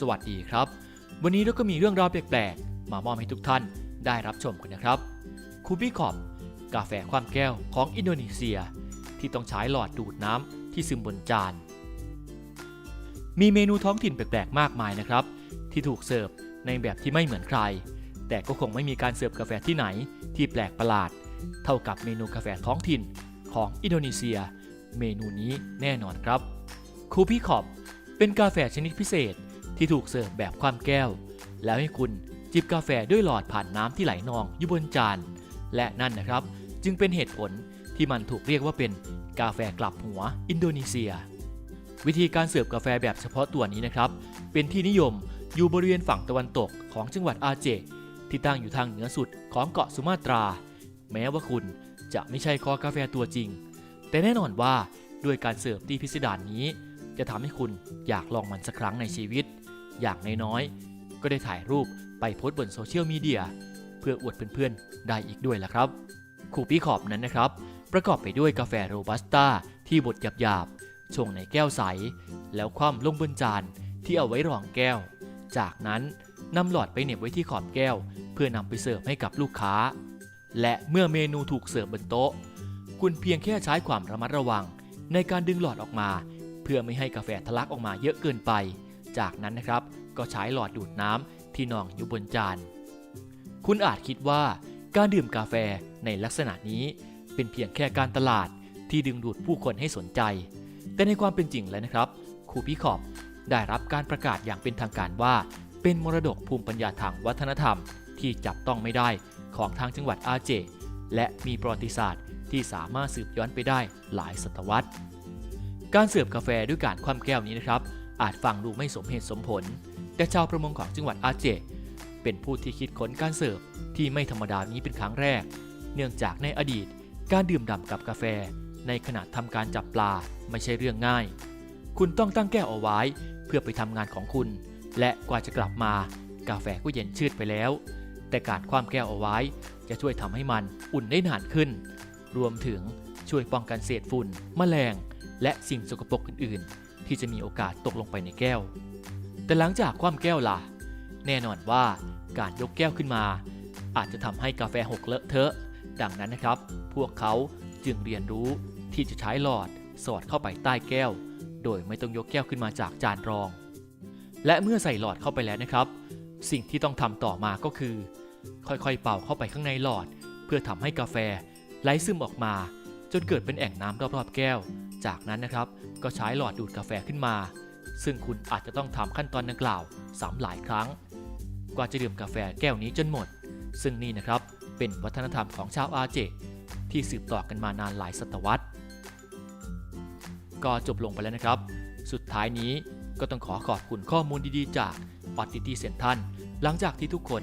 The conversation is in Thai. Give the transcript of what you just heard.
สวัสดีครับ วันนี้เราก็มีเรื่องราวแปลกๆ มามอบให้ทุกท่านได้รับชมกันนะครับคูบี้คอปกาแฟความแก้วของอินโดนีเซีย ที่ต้องใช้หลอดดูดน้ำที่ซึมบนจาน มีเมนูท้องถิ่นแปลกๆ มากมายนะครับ ที่ถูกเสิร์ฟในแบบที่ไม่เหมือนใคร แต่ก็คงไม่มีการเสิร์ฟกาแฟที่ไหนที่แปลกประหลาด เท่ากับเมนูกาแฟท้องถิ่นของอินโดนีเซีย เมนูนี้แน่นอนครับคูปี้คอปเป็นกาแฟชนิดพิเศษ ที่ถูกเสิร์ฟแบบความแก้ว แล้วให้คุณจิบกาแฟด้วยหลอดผ่านน้ำที่ไหลนองอยู่บนจาน และนั่นนะครับ จึงเป็นเหตุผลที่มันถูกเรียกว่าเป็นกาแฟกลับหัวอินโดนีเซีย วิธีการเสิร์ฟกาแฟแบบเฉพาะตัวนี้นะครับ เป็นที่นิยมอยู่บริเวณฝั่งตะวันตกของจังหวัดอาเจ ที่ตั้งอยู่ทางเหนือสุดของเกาะสุมาตรา แม้ว่าคุณจะไม่ใช่คอกาแฟตัวจริง แต่แน่นอนว่าด้วยการเสิร์ฟที่พิสดารนี้ จะทำให้คุณอยากลองมันสักครั้งในชีวิต อย่างน้อยๆ ก็ได้ถ่ายรูปไปโพสต์บนโซเชียลมีเดียเพื่ออวดเพื่อนๆ ได้อีกด้วยล่ะครับ คูปี้ขอบนั้นนะครับ ประกอบไปด้วยกาแฟโรบัสต้าที่บดหยาบๆ ชงในแก้วใส แล้วคว่ำลงบนจานที่เอาไว้รองแก้ว จากนั้นนำหลอดไปเหน็บไว้ที่ขอบแก้ว เพื่อนำไปเสิร์ฟให้กับลูกค้า และเมื่อเมนูถูกเสิร์ฟบนโต๊ะ คุณเพียงแค่ใช้ความระมัดระวังในการดึงหลอดออกมา เพื่อไม่ให้กาแฟทะลักออกมาเยอะเกินไป จากนั้นนะครับ ก็ใช้หลอดดูดน้ำที่นองอยู่บนจาน คุณอาจคิดว่าการดื่มกาแฟในลักษณะนี้ เป็นเพียงแค่การตลาดที่ดึงดูดผู้คนให้สนใจ แต่ในความเป็นจริงแล้วนะครับคูปี้ขอบได้รับการประกาศอย่างเป็นทางการว่า เป็นมรดกภูมิปัญญาทางวัฒนธรรม ที่จับต้องไม่ได้ของทางจังหวัดอาเจ และมีประวัติศาสตร์ที่สามารถสืบย้อนไปได้หลายศตวรรษ การเสิร์ฟกาแฟด้วยการคว่ำแก้วนี้นะครับ อาจฟังดูไม่สมเหตุสมผล แต่ชาวประมงของจังหวัดอาเจ เป็นผู้ที่คิดค้นการเสิร์ฟที่ไม่ธรรมดานี้เป็นครั้งแรก เนื่องจากในอดีตการดื่มด่ำกับกาแฟ ในขณะทำการจับปลาไม่ใช่เรื่องง่าย คุณต้องตั้งแก้วเอาไว้ เพื่อไปทำงานของคุณ และกว่าจะกลับมากาแฟก็เย็นชืดไปแล้ว แต่การคว่ำแก้วเอาไว้ จะช่วยทำให้มันอุ่นได้นานขึ้น รวมถึงช่วยป้องกันเศษฝุ่น แมลง และสิ่งสกปรกอื่นๆ ที่จะมีโอกาสตกลงไปในแก้ว แต่หลังจากคว่ำแก้วล่ะ แน่นอนว่าการยกแก้วขึ้นมา อาจจะทำให้กาแฟหกเลอะเทอะ ดังนั้นนะครับ พวกเขาจึงเรียนรู้ที่จะใช้หลอดสอดเข้าไปใต้แก้ว โดยไม่ต้องยกแก้วขึ้นมาจากจานรอง และเมื่อใส่หลอดเข้าไปแล้วนะครับ สิ่งที่ต้องทำต่อมาก็คือ ค่อยๆเป่าเข้าไปข้างในหลอด เพื่อทำให้กาแฟไหลซึมออกมา จนเกิดเป็นแอ่งน้ำรอบๆแก้ว จากนั้นนะครับก็ใช้หลอดดูดกาแฟขึ้นมา ซึ่งคุณอาจจะต้องทำขั้นตอนดังกล่าวซ้ำหลายครั้ง กว่าจะดื่มกาแฟแก้วนี้จนหมด ซึ่งนี่นะครับเป็นวัฒนธรรมของชาวอาเจ ที่สืบต่อกันมานานหลายศตวรรษ ก็จบลงไปแล้วนะครับ สุดท้ายนี้ก็ต้องขอขอบคุณข้อมูลดีๆ จากออตติตี้เซนทันหลังจากที่ทุกคน